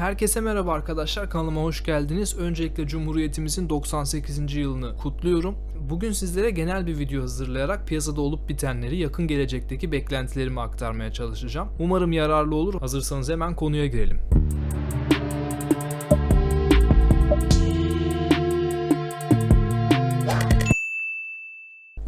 Herkese merhaba arkadaşlar kanalıma hoş geldiniz. Öncelikle Cumhuriyetimizin 98. yılını kutluyorum. Bugün sizlere genel bir video hazırlayarak piyasada olup bitenleri yakın gelecekteki beklentilerimi aktarmaya çalışacağım. Umarım yararlı olur. Hazırsanız hemen konuya girelim.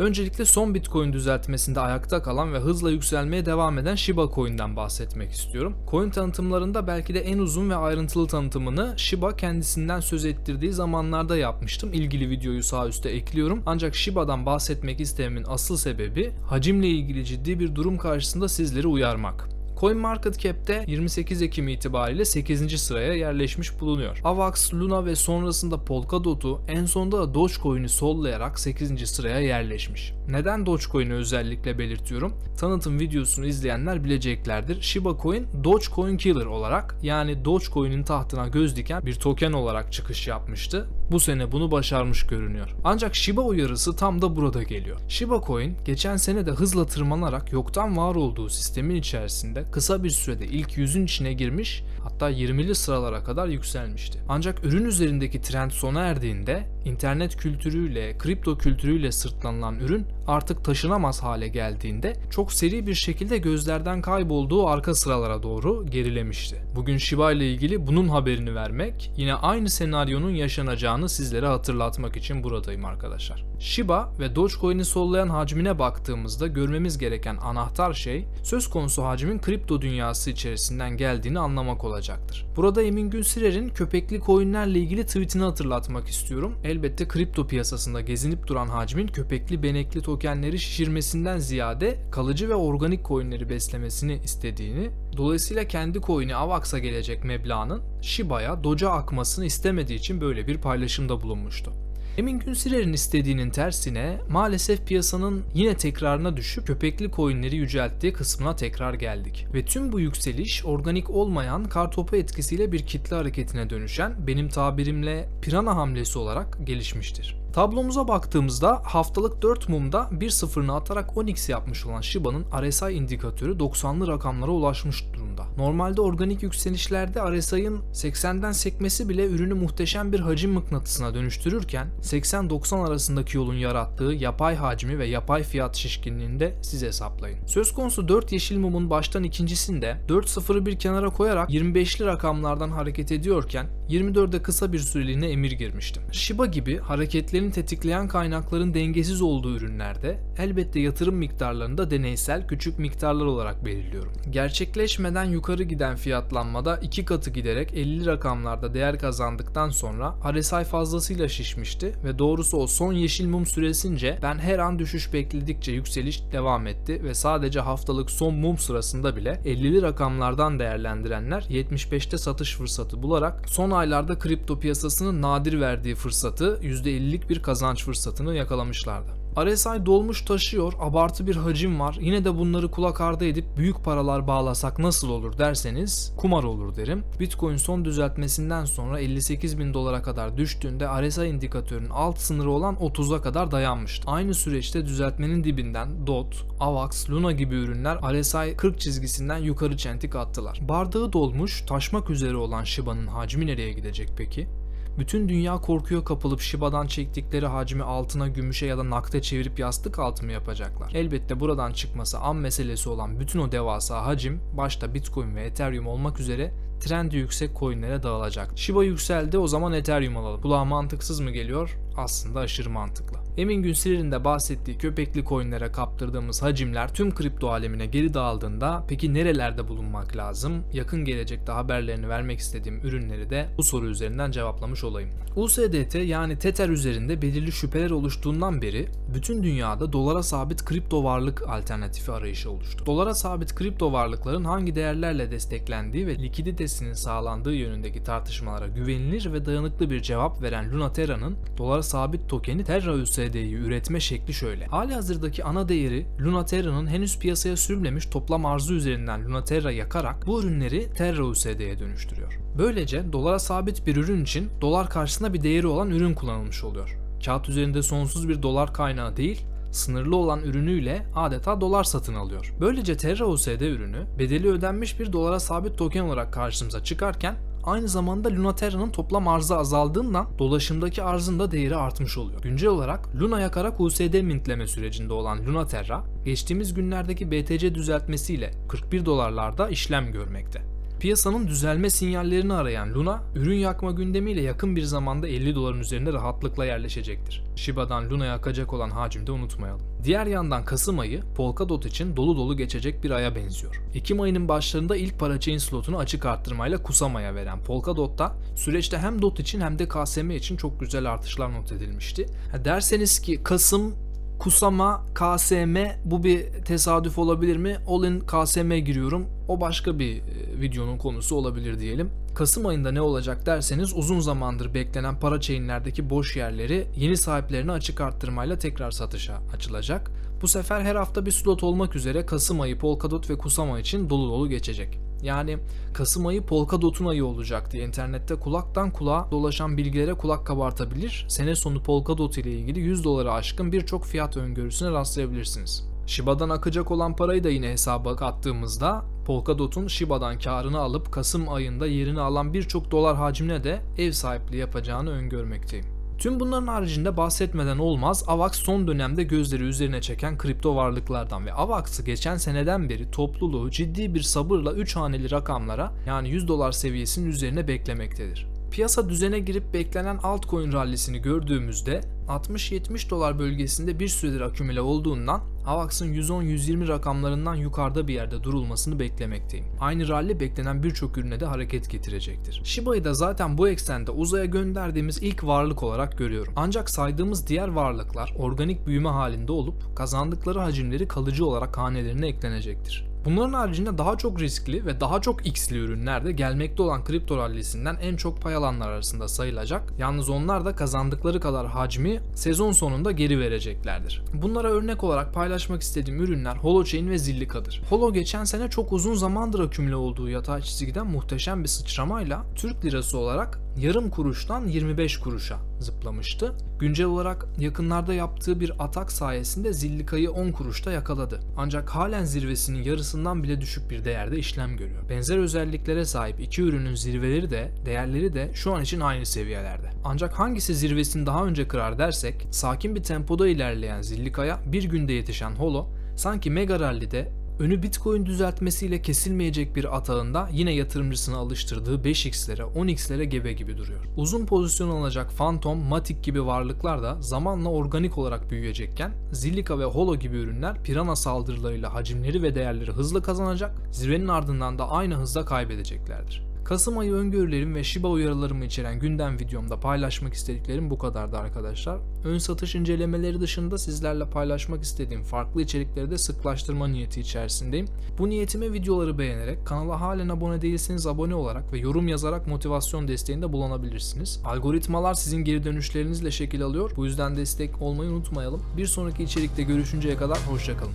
Öncelikle son Bitcoin düzeltmesinde ayakta kalan ve hızla yükselmeye devam eden Shiba Coin'den bahsetmek istiyorum. Coin tanıtımlarında belki de en uzun ve ayrıntılı tanıtımını Shiba kendisinden söz ettirdiği zamanlarda yapmıştım. İlgili videoyu sağ üstte ekliyorum. Ancak Shiba'dan bahsetmek istememin asıl sebebi hacimle ilgili ciddi bir durum karşısında sizleri uyarmak. CoinMarketCap'te 28 Ekim itibariyle 8. sıraya yerleşmiş bulunuyor. AVAX, Luna ve sonrasında Polkadot'u en sonunda da Dogecoin'i sollayarak 8. sıraya yerleşmiş. Neden Dogecoin'i özellikle belirtiyorum? Tanıtım videosunu izleyenler bileceklerdir. Shiba Coin Dogecoin Killer olarak yani Dogecoin'in tahtına göz diken bir token olarak çıkış yapmıştı. Bu sene bunu başarmış görünüyor. Ancak Shiba uyarısı tam da burada geliyor. Shiba Coin geçen sene de hızla tırmanarak yoktan var olduğu sistemin içerisinde kısa bir sürede ilk yüzün içine girmiş hatta 20'li sıralara kadar yükselmişti. Ancak ürün üzerindeki trend sona erdiğinde internet kültürüyle, kripto kültürüyle sırtlanılan ürün artık taşınamaz hale geldiğinde çok seri bir şekilde gözlerden kaybolduğu arka sıralara doğru gerilemişti. Bugün Shiba ile ilgili bunun haberini vermek, yine aynı senaryonun yaşanacağını sizlere hatırlatmak için buradayım arkadaşlar. Shiba ve Dogecoin'i sollayan hacmine baktığımızda görmemiz gereken anahtar şey söz konusu hacmin kripto dünyası içerisinden geldiğini anlamak olacaktır. Burada Emin Günsirer'in köpekli coinlerle ilgili tweetini hatırlatmak istiyorum. Elbette kripto piyasasında gezinip duran hacmin köpekli benekli tokenleri şişirmesinden ziyade kalıcı ve organik coinleri beslemesini istediğini, dolayısıyla kendi coin'i Avax'a gelecek meblağın Shiba'ya, Doge'a akmasını istemediği için böyle bir paylaşımda bulunmuştu. Emin Günsirer'in istediğinin tersine maalesef piyasanın yine tekrarına düşüp köpekli coinleri yücelttiği kısmına tekrar geldik. Ve tüm bu yükseliş organik olmayan kartopu etkisiyle bir kitle hareketine dönüşen benim tabirimle pirana hamlesi olarak gelişmiştir. Tablomuza baktığımızda haftalık 4 mumda 1.0'ını atarak 10x yapmış olan Shiba'nın RSI indikatörü 90'lı rakamlara ulaşmış durumda. Normalde organik yükselişlerde RSI'ın 80'den sekmesi bile ürünü muhteşem bir hacim mıknatısına dönüştürürken 80-90 arasındaki yolun yarattığı yapay hacmi ve yapay fiyat şişkinliğini de siz hesaplayın. Söz konusu 4 yeşil mumun baştan ikincisinde 4.0'ı bir kenara koyarak 25'li rakamlardan hareket ediyorken 24'e kısa bir süreliğine emir girmiştim. Shiba gibi hareketlerini tetikleyen kaynakların dengesiz olduğu ürünlerde elbette yatırım miktarlarını da deneysel küçük miktarlar olarak belirliyorum. Gerçekleşmeden yukarı giden fiyatlanmada iki katı giderek 50 rakamlarda değer kazandıktan sonra RSI fazlasıyla şişmişti ve doğrusu o son yeşil mum süresince ben her an düşüş bekledikçe yükseliş devam etti ve sadece haftalık son mum sırasında bile 50'li rakamlardan değerlendirenler 75'te satış fırsatı bularak son aylarda kripto piyasasının nadir verdiği fırsatı %50'lik bir kazanç fırsatını yakalamışlardı. RSI dolmuş taşıyor, abartı bir hacim var. Yine de bunları kulak ardı edip büyük paralar bağlasak nasıl olur derseniz kumar olur derim. Bitcoin son düzeltmesinden sonra 58 bin dolara kadar düştüğünde RSI indikatörünün alt sınırı olan 30'a kadar dayanmıştı. Aynı süreçte düzeltmenin dibinden DOT, AVAX, Luna gibi ürünler RSI 40 çizgisinden yukarı çentik attılar. Bardağı dolmuş, taşmak üzere olan Shiba'nın hacmi nereye gidecek peki? Bütün dünya korkuya kapılıp Shiba'dan çektikleri hacmi altına, gümüşe ya da nakde çevirip yastık altı mı yapacaklar? Elbette buradan çıkması an meselesi olan bütün o devasa hacim, başta Bitcoin ve Ethereum olmak üzere trendi yüksek coinlere dağılacak. Shiba yükseldi o zaman Ethereum alalım. Kulağa mantıksız mı geliyor? Aslında aşırı mantıklı. Emin Günsel'in de bahsettiği köpekli coinlere kaptırdığımız hacimler tüm kripto alemine geri dağıldığında peki nerelerde bulunmak lazım? Yakın gelecekte haberlerini vermek istediğim ürünleri de bu soru üzerinden cevaplamış olayım. USDT yani Tether üzerinde belirli şüpheler oluştuğundan beri bütün dünyada dolara sabit kripto varlık alternatifi arayışı oluştu. Dolara sabit kripto varlıkların hangi değerlerle desteklendiği ve likiditesinin sağlandığı yönündeki tartışmalara güvenilir ve dayanıklı bir cevap veren Lunaterra'nın dolara sabit tokeni Terra USD'yi üretme şekli şöyle. Hali hazırdaki ana değeri Lunaterra'nın henüz piyasaya sürülmemiş toplam arzu üzerinden Lunaterra yakarak bu ürünleri Terra USD'ye dönüştürüyor. Böylece dolara sabit bir ürün için dolar karşısında bir değeri olan ürün kullanılmış oluyor. Kağıt üzerinde sonsuz bir dolar kaynağı değil, sınırlı olan ürünüyle adeta dolar satın alıyor. Böylece Terra USD ürünü bedeli ödenmiş bir dolara sabit token olarak karşımıza çıkarken aynı zamanda Lunaterra'nın toplam arzı azaldığından dolaşımdaki arzın da değeri artmış oluyor. Güncel olarak Luna yakarak USD mintleme sürecinde olan Lunaterra, geçtiğimiz günlerdeki BTC düzeltmesiyle 41 dolarlarda işlem görmekte. Piyasanın düzelme sinyallerini arayan Luna, ürün yakma gündemiyle yakın bir zamanda 50 doların üzerinde rahatlıkla yerleşecektir. Shiba'dan Luna'ya akacak olan hacmi de unutmayalım. Diğer yandan Kasım ayı Polkadot için dolu dolu geçecek bir aya benziyor. Ekim ayının başlarında ilk parachain slotunu açık arttırmayla Kusama'ya veren Polkadot'ta süreçte hem DOT için hem de KSM için çok güzel artışlar not edilmişti. Derseniz ki Kasım Kusama, KSM bu bir tesadüf olabilir mi? All in KSM giriyorum. O başka bir e, videonun konusu olabilir diyelim. Kasım ayında ne olacak derseniz uzun zamandır beklenen para chainlerdeki boş yerleri yeni sahiplerine açık arttırmayla tekrar satışa açılacak. Bu sefer her hafta bir slot olmak üzere Kasım ayı Polkadot ve Kusama için dolu dolu geçecek. Yani Kasım ayı Polkadot'un ayı olacak diye internette kulaktan kulağa dolaşan bilgilere kulak kabartabilir. Sene sonu Polkadot ile ilgili 100 dolara aşkın birçok fiyat öngörüsüne rastlayabilirsiniz. Shiba'dan akacak olan parayı da yine hesaba kattığımızda Polkadot'un Shiba'dan karını alıp Kasım ayında yerini alan birçok dolar hacmine de ev sahipliği yapacağını öngörmekteyim. Tüm bunların haricinde bahsetmeden olmaz AVAX son dönemde gözleri üzerine çeken kripto varlıklardan ve AVAX'ı geçen seneden beri topluluğu ciddi bir sabırla 3 haneli rakamlara yani 100 dolar seviyesinin üzerine beklemektedir. Piyasa düzene girip beklenen altcoin rallisini gördüğümüzde 60-70 dolar bölgesinde bir süredir akümüle olduğundan AVAX'ın 110-120 rakamlarından yukarıda bir yerde durulmasını beklemekteyim. Aynı rally beklenen birçok ürüne de hareket getirecektir. Shiba'yı da zaten bu eksende uzaya gönderdiğimiz ilk varlık olarak görüyorum. Ancak saydığımız diğer varlıklar organik büyüme halinde olup kazandıkları hacimleri kalıcı olarak hanelerine eklenecektir. Bunların haricinde daha çok riskli ve daha çok x'li ürünler de gelmekte olan kripto rallisinden en çok pay alanlar arasında sayılacak. Yalnız onlar da kazandıkları kadar hacmi sezon sonunda geri vereceklerdir. Bunlara örnek olarak paylaşmak istediğim ürünler Holochain ve Zillika'dır. Holo geçen sene çok uzun zamandır akümüle olduğu yatay çizgiden muhteşem bir sıçramayla Türk lirası olarak yarım kuruştan 25 kuruşa zıplamıştı. Güncel olarak yakınlarda yaptığı bir atak sayesinde Zillika'yı 10 kuruşta yakaladı. Ancak halen zirvesinin yarısından bile düşük bir değerde işlem görüyor. Benzer özelliklere sahip iki ürünün zirveleri de değerleri de şu an için aynı seviyelerde. Ancak hangisi zirvesini daha önce kırar dersek sakin bir tempoda ilerleyen Zillika'ya bir günde yetişen Holo sanki Mega Rally'de önü Bitcoin düzeltmesiyle kesilmeyecek bir atağında yine yatırımcısını alıştırdığı 5x'lere 10x'lere gebe gibi duruyor. Uzun pozisyon alacak Phantom, Matic gibi varlıklar da zamanla organik olarak büyüyecekken Zilliqa ve Holo gibi ürünler pirana saldırılarıyla hacimleri ve değerleri hızlı kazanacak, zirvenin ardından da aynı hızda kaybedeceklerdir. Kasım ayı öngörülerim ve Shiba uyarılarımı içeren gündem videomda paylaşmak istediklerim bu kadardı arkadaşlar. Ön satış incelemeleri dışında sizlerle paylaşmak istediğim farklı içerikleri de sıklaştırma niyeti içerisindeyim. Bu niyetime videoları beğenerek, kanala halen abone değilseniz abone olarak ve yorum yazarak motivasyon desteğinde bulunabilirsiniz. Algoritmalar sizin geri dönüşlerinizle şekil alıyor. Bu yüzden destek olmayı unutmayalım. Bir sonraki içerikte görüşünceye kadar hoşçakalın.